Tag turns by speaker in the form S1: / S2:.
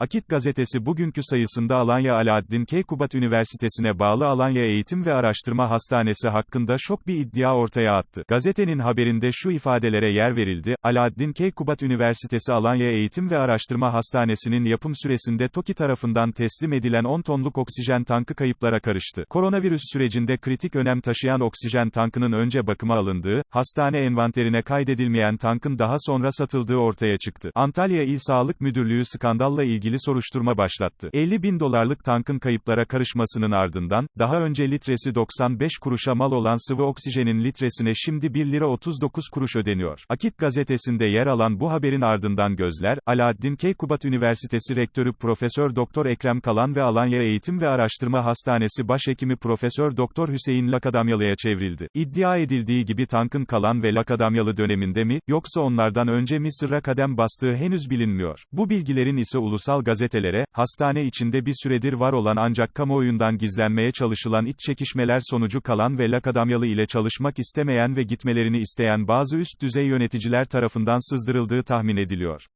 S1: Akit gazetesi bugünkü sayısında Alanya Alaaddin Keykubat Üniversitesi'ne bağlı Alanya Eğitim ve Araştırma Hastanesi hakkında şok bir iddia ortaya attı. Gazetenin haberinde şu ifadelere yer verildi, Alaaddin Keykubat Üniversitesi Alanya Eğitim ve Araştırma Hastanesi'nin yapım süresinde TOKİ tarafından teslim edilen 10 tonluk oksijen tankı kayıplara karıştı. Koronavirüs sürecinde kritik önem taşıyan oksijen tankının önce bakıma alındığı, hastane envanterine kaydedilmeyen tankın daha sonra satıldığı ortaya çıktı. Antalya İl Sağlık Müdürlüğü skandalla ilgili soruşturma başlattı. 50 bin dolarlık tankın kayıplara karışmasının ardından, daha önce litresi 95 kuruşa mal olan sıvı oksijenin litresine şimdi 1 lira 39 kuruş ödeniyor. Akit gazetesinde yer alan bu haberin ardından gözler, Alaaddin Keykubat Üniversitesi Rektörü Profesör Doktor Ekrem Kalan ve Alanya Eğitim ve Araştırma Hastanesi Başhekimi Profesör Doktor Hüseyin Lakadamyalı'ya çevrildi. İddia edildiği gibi tankın Kalan ve Lakadamyalı döneminde mi, yoksa onlardan önce mi sırra kadem bastığı henüz bilinmiyor. Bu bilgilerin ise ulusal gazetelere, hastane içinde bir süredir var olan ancak kamuoyundan gizlenmeye çalışılan iç çekişmeler sonucu Kalan ve Lakadamyalı ile çalışmak istemeyen ve gitmelerini isteyen bazı üst düzey yöneticiler tarafından sızdırıldığı tahmin ediliyor.